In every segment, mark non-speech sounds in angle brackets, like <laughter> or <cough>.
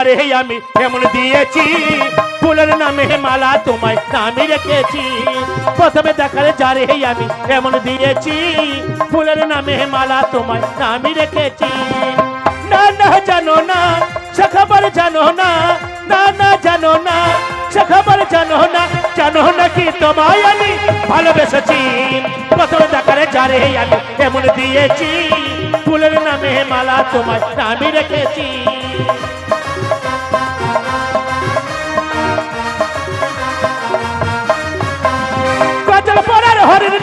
আরে আমি এমন দিয়েছি? ফুলের নামে মালা তোমায় নামে রেখেছি। প্রথমে দেখালে যারে আমি এমন দিয়েছি? ফুলের নামে মালা তোমায় নামে রেখেছি। না না, জানো না, সে জানো না। না না, জানো না, সে জানো না। জানো না কি তোমায় আমি ভালোবেসেছি। প্রথমে দেখালে যারে আমি এমন দিয়েছি? ফুলের নামে মালা তোমায় নামে রেখেছি।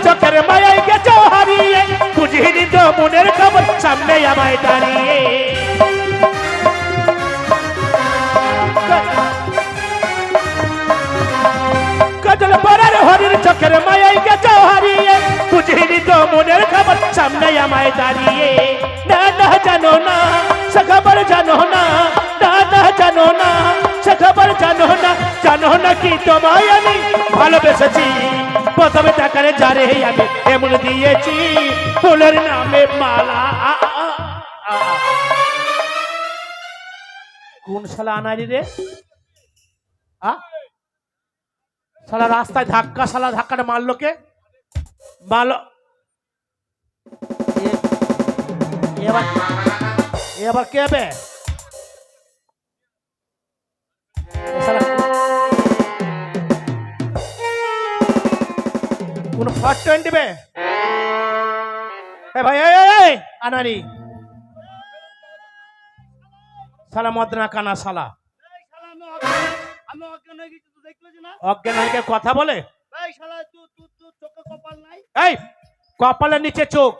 চোখের মায়াই গেছো হারিয়ে বুঝিনি তো মনের খবর সামনে আমায় দাঁড়িয়ে কাজল পরার হরিণ চোখের মায়াই গেছো হারিয়ে বুঝিনি তো মনের খবর সামনে আমায় দাঁড়িয়ে না না জানো না সে খবর জানো না না না জানো না সে খবর জানো না জানো না কি তোমায় আমি ভালোবেসেছি প্রথমে দেখারে যারে আমি এমন দিয়েছি, ফুলের নামে মালা। কোন শালা আনারি রে? শালা রাস্তায় ধাক্কা, শালা ধাক্কাটা মারলো কে? মারলো। এবার এবার কে হবে ফার্স্ট টোয়েন্টি বে এ ভাই এই আনারি শালা মদনা কানা আমি অজ্ঞান- হয়ে কথা বলে এই কপালের নিচে চোখ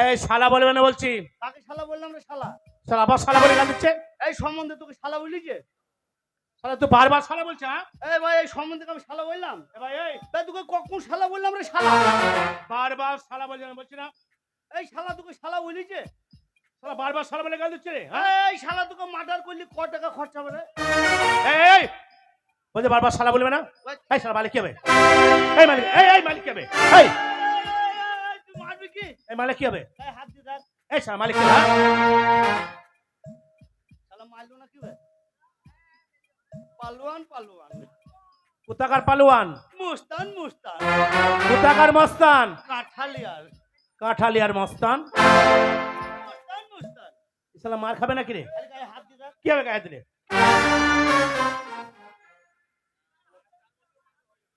এই শালা বলবে না বলছি তাকে শালা বললাম শালা শালা আবার শালা বলে গান দিচ্ছে এই সম্বন্ধে তোকে শালা বলি যে শালা তুই বারবার শালা বলছে হ্যাঁ? এই ভাই এই সম্বন্ধে আমি শালা বললাম। এ ভাই এই। তাই তোকে কখন শালা বললাম রে শালা? বারবার শালা বলছে না বলছি না। এই শালা তোকে শালা বলি যে শালা বারবার শালা বলে গান দিচ্ছে রে হ্যাঁ? এই শালা তোকে মার্ডার করলি ক টাকা খরচা হবে রে? এই বলছে বারবার শালা বলবে না? এই শালা মালিক কি হবে? এই মালিক এই এই মালিক কি হবে? এই। এই, তুই মারবি কি? এই মালিক কি হবে? এই হাত দিয়ে দেখ এই শালা মালিক কি পালোয়ান পালোয়ান। কোথাকার পালোয়ান? মুস্তান মুস্তান। কোথাকার মস্তান? কাঠালিয়ার। কাঠালিয়ার মস্তান। শালা মার খাবে নাকি রে? কি হবে গায়ে দিলে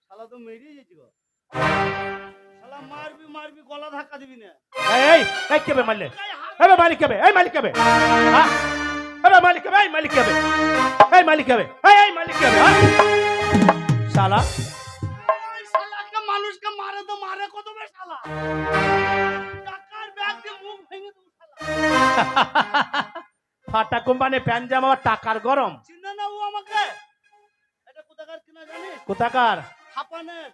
শালা তো মেরিয়ে যেছি গো। শালা মারবি মারবি গলা ধাক্কা দিবি না। এই এই এই কে হবে মারলে? এই মালিক কে হবে এই মালিক কে হবে হ্যাঁ এই মালিক হবে এই মালিক হবে। এই মালিক হবে এই এই মালিক হবে হ্যাঁ? শালা। মানুষকে মারে তো মারে কত শালা? টাকার ব্যাগ দিয়ে মুখ ভেঙে দেবো শালা। <laughs> ফাটা কোম্পানি প্যান জামা আবার টাকার গরম। চিনে না ও আমাকে। এটা কোথাকার কিনা জানিস? কোথাকার? হাপানের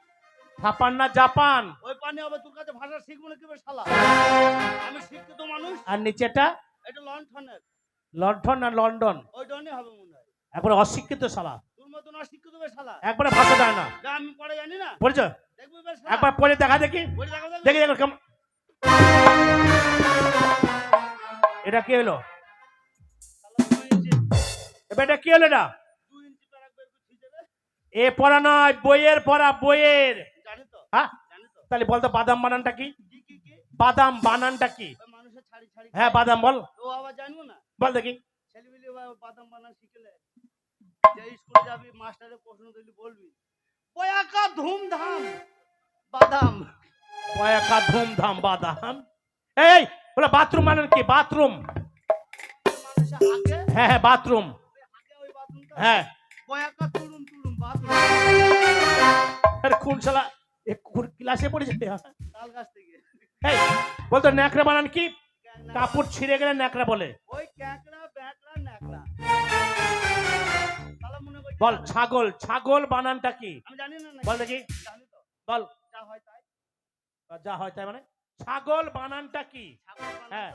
জাপান না জাপান। ওই পানি হবে তোর কাছে ভাষা শিখব না কি বে শালা? আমি শিক্ষিত মানুষ। আর নিচেটা? এটা লন্ঠনের লন্ডন না লন্ডন? ওই ডনে হবে মনে হয়। একবার অশিক্ষিত শালা। তোর মতন অশিক্ষিত বে শালা। একবারে ভাষা যায় না। আমি পড়ে জানি না। পড়েছ? দেখবি বে শালা। একবার পড়ে দেখা দেখি। দেখো দেখো কেমন এটা কি হলো? এবার এটা কি হলো এটা? এ পড়া নয় বইয়ের পড়া বইয়ের। তো। হ্যাঁ জানি তো। তাহলে বলতো বাদাম বানানটা কি? বাদাম বানানটা কি? মানুষের ছাড়ি ছাড়ি হ্যাঁ বাদাম বল। ও আবার জানব না? বল দেখি। ছেলেমিলি বাদাম বানান শিখলে যে স্কুলে যাবি মাস্টারের প্রশ্ন দিলি বলবি পয়াকা ধুমধাম বাদাম। কয়েকা ধুমধাম বাদাম? এই বলে বাথরুম বানান কি? বাথরুম। হ্যাঁ হ্যাঁ বাথরুম। হ্যাঁ। পয়াকা তুরুম তুরুম বাথরুম। আরে কোন শালা কোন ক্লাসে পড়েছে তাল গাছ থেকে। এই বলতো ন্যাকড়া বানান কি? কাপড় ছিঁড়ে গেলে ন্যাকড়া বলে। ওই বল ছাগল ছাগল বানানটা কি? আমি জানি না বল দেখি। জানি বল। যা হয় তাই। যা হয় তাই মানে? ছাগল বানানটা কি? ছাগল হ্যাঁ।